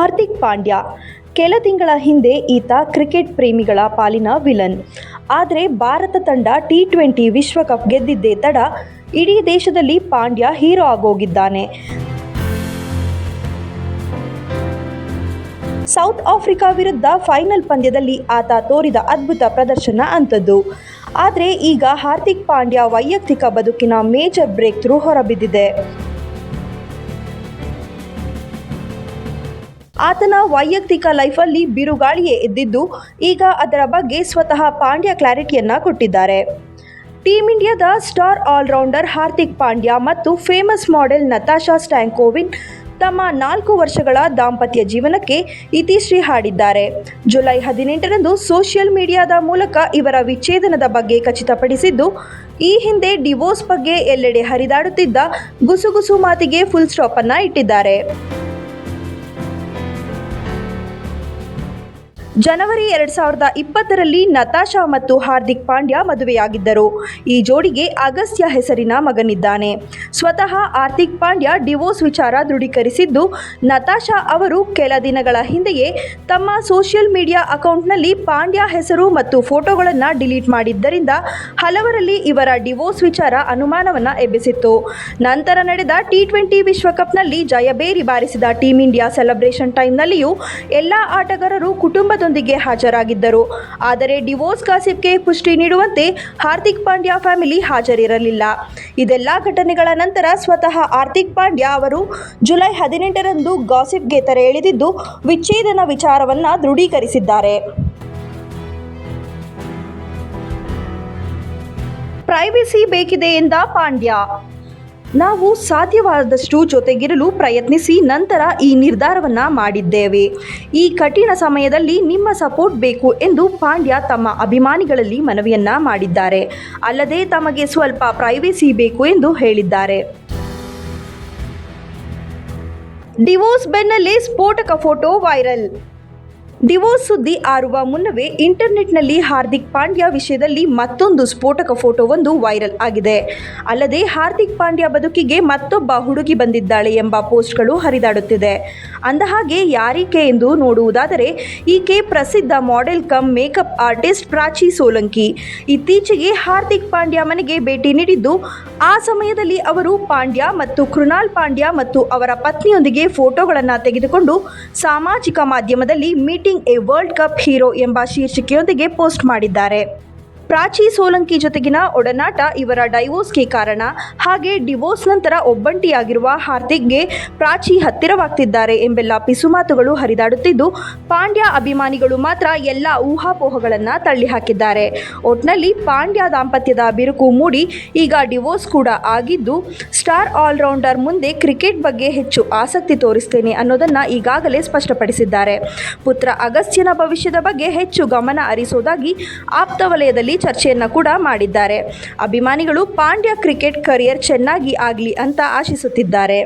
ಹಾರ್ದಿಕ್ ಪಾಂಡ್ಯ. ಕೆಲ ತಿಂಗಳ ಹಿಂದೆ ಈತ ಕ್ರಿಕೆಟ್ ಪ್ರೇಮಿಗಳ ಪಾಲಿನ ವಿಲನ್. ಆದರೆ ಭಾರತ ತಂಡ ಟಿ ಟ್ವೆಂಟಿ ವಿಶ್ವಕಪ್ ಗೆದ್ದಿದ್ದೇ ತಡ ಇಡೀ ದೇಶದಲ್ಲಿ ಪಾಂಡ್ಯ ಹೀರೋ ಆಗೋಗಿದ್ದಾನೆ. ಸೌತ್ ಆಫ್ರಿಕಾ ವಿರುದ್ಧ ಫೈನಲ್ ಪಂದ್ಯದಲ್ಲಿ ಆತ ತೋರಿದ ಅದ್ಭುತ ಪ್ರದರ್ಶನ ಅಂಥದ್ದು. ಆದರೆ ಈಗ ಹಾರ್ದಿಕ್ ಪಾಂಡ್ಯ ವೈಯಕ್ತಿಕ ಬದುಕಿನ ಮೇಜರ್ ಬ್ರೇಕ್ ಥ್ರೂ ಹೊರಬಿದ್ದಿದೆ. ಆತನ ವೈಯಕ್ತಿಕ ಲೈಫಲ್ಲಿ ಬಿರುಗಾಳಿಯೇ ಇದ್ದಿದ್ದು ಈಗ ಅದರ ಬಗ್ಗೆ ಸ್ವತಃ ಪಾಂಡ್ಯ ಕ್ಲಾರಿಟಿಯನ್ನ ಕೊಟ್ಟಿದ್ದಾರೆ. ಟೀಮ್ ಇಂಡಿಯಾದ ಸ್ಟಾರ್ ಆಲ್ರೌಂಡರ್ ಹಾರ್ದಿಕ್ ಪಾಂಡ್ಯ ಮತ್ತು ಫೇಮಸ್ ಮಾಡೆಲ್ ನತಾಶಾ ಸ್ಟ್ಯಾಂಕೋವಿನ್ ತಮ್ಮ ನಾಲ್ಕು ವರ್ಷಗಳ ದಾಂಪತ್ಯ ಜೀವನಕ್ಕೆ ಇತಿಶ್ರೀ ಹಾಡಿದ್ದಾರೆ. ಜುಲೈ ಹದಿನೆಂಟರಂದು ಸೋಷಿಯಲ್ ಮೀಡಿಯಾದ ಮೂಲಕ ಇವರ ವಿಚ್ಛೇದನದ ಬಗ್ಗೆ ಖಚಿತಪಡಿಸಿದ್ದು, ಈ ಹಿಂದೆ ಡಿವೋರ್ಸ್ ಬಗ್ಗೆ ಎಲ್ಲೆಡೆ ಹರಿದಾಡುತ್ತಿದ್ದ ಗುಸುಗುಸು ಮಾತಿಗೆ ಫುಲ್ ಸ್ಟಾಪ್ ಅನ್ನ ಇಟ್ಟಿದ್ದಾರೆ. ಜನವರಿ ಎರಡ್ ಸಾವಿರದ ಇಪ್ಪತ್ತರಲ್ಲಿ ನತಾಶಾ ಮತ್ತು ಹಾರ್ದಿಕ್ ಪಾಂಡ್ಯ ಮದುವೆಯಾಗಿದ್ದರು. ಈ ಜೋಡಿಗೆ ಅಗಸ್ತ್ಯ ಹೆಸರಿನ ಮಗನಿದ್ದಾನೆ. ಸ್ವತಃ ಹಾರ್ದಿಕ್ ಪಾಂಡ್ಯ ಡಿವೋರ್ಸ್ ವಿಚಾರ ದೃಢೀಕರಿಸಿದ್ದು, ನತಾಶಾ ಅವರು ಕೆಲ ದಿನಗಳ ಹಿಂದೆಯೇ ತಮ್ಮ ಸೋಷಿಯಲ್ ಮೀಡಿಯಾ ಅಕೌಂಟ್ನಲ್ಲಿ ಪಾಂಡ್ಯ ಹೆಸರು ಮತ್ತು ಫೋಟೋಗಳನ್ನು ಡಿಲೀಟ್ ಮಾಡಿದ್ದರಿಂದ ಹಲವರಲ್ಲಿ ಇವರ ಡಿವೋರ್ಸ್ ವಿಚಾರ ಅನುಮಾನವನ್ನ ಎಬ್ಬಿಸಿತ್ತು. ನಂತರ ನಡೆದ ಟಿ ಟ್ವೆಂಟಿ ವಿಶ್ವಕಪ್ನಲ್ಲಿ ಜಯಬೇರಿ ಬಾರಿಸಿದ ಟೀಂ ಇಂಡಿಯಾ ಸೆಲೆಬ್ರೇಷನ್ ಟೈಮ್ನಲ್ಲಿಯೂ ಎಲ್ಲ ಆಟಗಾರರು ಕುಟುಂಬದೊಂದಿಗೆ ಹಾಜರಾಗಿದ್ದರು. ಆದರೆ ಡಿವೋರ್ಸ್ ಗಾಸಿಪ್ಗೆ ಪುಷ್ಟಿ ನೀಡುವಂತೆ ಹಾರ್ದಿಕ್ ಪಾಂಡ್ಯ ಫ್ಯಾಮಿಲಿ ಹಾಜರಿರಲಿಲ್ಲ. ಇದೆಲ್ಲ ಘಟನೆಗಳ ನಂತರ ಸ್ವತಃ ಹಾರ್ದಿಕ್ ಪಾಂಡ್ಯ ಅವರು ಜುಲೈ ಹದಿನೆಂಟರಂದು ಗಾಸಿಪ್ಗೆ ತೆರೆ ಎಳೆದಿದ್ದು, ವಿಚ್ಛೇದನ ವಿಚಾರವನ್ನ ದೃಢೀಕರಿಸಿದ್ದಾರೆ. ಪ್ರೈವಸಿ ಬೇಕಿದೆ ಎಂದ ಪಾಂಡ್ಯ. ನಾವು ಸಾಧ್ಯವಾದಷ್ಟು ಜೊತೆಗಿರಲು ಪ್ರಯತ್ನಿಸಿ ನಂತರ ಈ ನಿರ್ಧಾರವನ್ನು ಮಾಡಿದ್ದೇವೆ. ಈ ಕಠಿಣ ಸಮಯದಲ್ಲಿ ನಿಮ್ಮ ಸಪೋರ್ಟ್ ಬೇಕು ಎಂದು ಪಾಂಡ್ಯ ತಮ್ಮ ಅಭಿಮಾನಿಗಳಲ್ಲಿ ಮನವಿಯನ್ನ ಮಾಡಿದ್ದಾರೆ. ಅಲ್ಲದೆ ತಮಗೆ ಸ್ವಲ್ಪ ಪ್ರೈವೇಸಿ ಬೇಕು ಎಂದು ಹೇಳಿದ್ದಾರೆ. ಡಿವೋರ್ಸ್ ಬೆನ್ನಲ್ಲೇ ಸ್ಫೋಟಕ ಫೋಟೋ ವೈರಲ್ ಡಿವೋರ್ಸ್ ಸುದ್ದಿ ಆರುವ ಮುನ್ನವೇ ಇಂಟರ್ನೆಟ್ನಲ್ಲಿ ಹಾರ್ದಿಕ್ ಪಾಂಡ್ಯ ವಿಷಯದಲ್ಲಿ ಮತ್ತೊಂದು ಸ್ಫೋಟಕ ಫೋಟೋವೊಂದು ವೈರಲ್ ಆಗಿದೆ. ಅಲ್ಲದೆ ಹಾರ್ದಿಕ್ ಪಾಂಡ್ಯ ಬದುಕಿಗೆ ಮತ್ತೊಬ್ಬ ಹುಡುಗಿ ಬಂದಿದ್ದಾಳೆ ಎಂಬ ಪೋಸ್ಟ್ಗಳು ಹರಿದಾಡುತ್ತಿದೆ. ಅಂದಹಾಗೆ ಯಾರೀಕೆ ಎಂದು ನೋಡುವುದಾದರೆ, ಈಕೆ ಪ್ರಸಿದ್ಧ model come makeup artist Prachi Solanki. ಇತ್ತೀಚೆಗೆ ಹಾರ್ದಿಕ್ ಪಾಂಡ್ಯ ಮನೆಗೆ ಭೇಟಿ ನೀಡಿದ್ದು, ಆ ಸಮಯದಲ್ಲಿ ಅವರು ಪಾಂಡ್ಯ ಮತ್ತು ಕೃಣಾಲ್ ಪಾಂಡ್ಯ ಮತ್ತು ಅವರ ಪತ್ನಿಯೊಂದಿಗೆ ಫೋಟೋಗಳನ್ನು ತೆಗೆದುಕೊಂಡು ಸಾಮಾಜಿಕ ಮಾಧ್ಯಮದಲ್ಲಿ meeting a world cup hero ಎಂಬ ಶೀರ್ಷಿಕೆಯೊಂದಿಗೆ ಪೋಸ್ಟ್ ಮಾಡಿದ್ದಾರೆ. ಪ್ರಾಚಿ ಸೋಲಂಕಿ ಜೊತೆಗಿನ ಒಡನಾಟ ಇವರ ಡೈವೋರ್ಸ್ಗೆ ಕಾರಣ. ಹಾಗೆ ಡಿವೋರ್ಸ್ ನಂತರ ಒಬ್ಬಂಟಿಯಾಗಿರುವ ಹಾರ್ದಿಕ್ಗೆ ಪ್ರಾಚಿ ಹತ್ತಿರವಾಗ್ತಿದ್ದಾರೆ ಎಂಬೆಲ್ಲ ಪಿಸುಮಾತುಗಳು ಹರಿದಾಡುತ್ತಿದ್ದು, ಪಾಂಡ್ಯ ಅಭಿಮಾನಿಗಳು ಮಾತ್ರ ಎಲ್ಲ ಊಹಾಪೋಹಗಳನ್ನು ತಳ್ಳಿಹಾಕಿದ್ದಾರೆ. ಒಟ್ನಲ್ಲಿ ಪಾಂಡ್ಯ ದಾಂಪತ್ಯದ ಬಿರುಕು ಮೂಡಿ ಈಗ ಡಿವೋರ್ಸ್ ಕೂಡ ಆಗಿದ್ದು ಸ್ಟಾರ್ ಆಲ್ರೌಂಡರ್ ಮುಂದೆ ಕ್ರಿಕೆಟ್ ಬಗ್ಗೆ ಹೆಚ್ಚು ಆಸಕ್ತಿ ತೋರಿಸ್ತೇನೆ ಅನ್ನೋದನ್ನ ಈಗಾಗಲೇ ಸ್ಪಷ್ಟಪಡಿಸಿದ್ದಾರೆ. ಪುತ್ರ ಅಗಸ್ತ್ಯನ ಭವಿಷ್ಯದ ಬಗ್ಗೆ ಹೆಚ್ಚು ಗಮನ ಹರಿಸೋದಾಗಿ ಆಪ್ತ ವಲಯದಲ್ಲಿ ಚರ್ಚೆಯನ್ನ ಕೂಡ ಮಾಡಿದ್ದಾರೆ. ಅಭಿಮಾನಿಗಳು ಪಾಂಡ್ಯ ಕ್ರಿಕೆಟ್ ಕರಿಯರ್ ಚೆನ್ನಾಗಿ ಆಗಲಿ ಅಂತ ಆಶಿಸುತ್ತಿದ್ದಾರೆ.